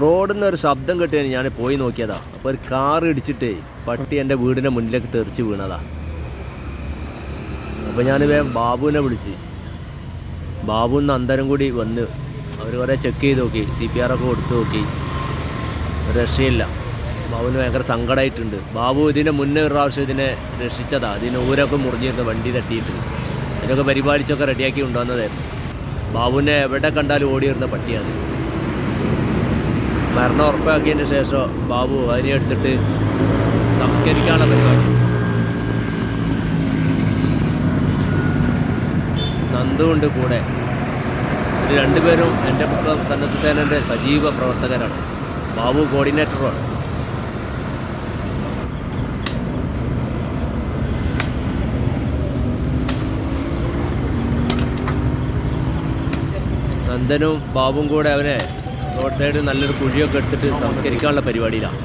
റോഡിൽ നിന്ന് ഒരു ശബ്ദം കിട്ടിയാൽ ഞാൻ പോയി നോക്കിയതാ. അപ്പോൾ ഒരു കാർ ഇടിച്ചിട്ട് പട്ടി എന്റെ വീടിന്റെ മുന്നിലേക്ക് തെറിച്ച് വീണതാ. അപ്പോൾ ഞാൻ ബാബുവിനെ വിളിച്ച്. ബാബു നന്ദനും കൂടി വന്ന് അവർ കുറേ ചെക്ക് ചെയ്ത് നോക്കി സി പി ആർ ഒക്കെ കൊടുത്തു നോക്കി. രക്ഷയില്ല. ബാബുവിന് ഭയങ്കര സങ്കടമായിട്ടുണ്ട് ബാബു ഇതിന്റെ മുന്നേ ഒരു പ്രാവശ്യം ഇതിനെ രക്ഷിച്ചതാ. ഇതിന് ഊരൊക്കെ മുറിഞ്ഞിരുന്നു വണ്ടി തട്ടിയിട്ട്. അതിനൊക്കെ പരിപാലിച്ചൊക്കെ റെഡിയാക്കി കൊണ്ടുവന്നതായിരുന്നു. ബാബുവിനെ എവിടെ കണ്ടാലും ഓടിയിരുന്ന പട്ടിയാണ്. മരണം ഉറപ്പാക്കിയതിന് ശേഷം ബാബു അതിനെ എടുത്തിട്ട് സംസ്കരിക്കാനുള്ള പരിപാടി. നന്ദുണ്ട് കൂടെ. ഇത് രണ്ടുപേരും എന്റെ പുസ്തകം സന്നദ്ധ സേനന്റെ സജീവ പ്രവർത്തകരാണ്. ബാബു കോർഡിനേറ്ററുമാണ്. നന്ദനും ബാബും കൂടെ അവനെ റോഡ് സൈഡ് നല്ലൊരു കുഴിയൊക്കെ എടുത്തിട്ട് സംസ്കരിക്കാനുള്ള പരിപാടിയിലാണ്.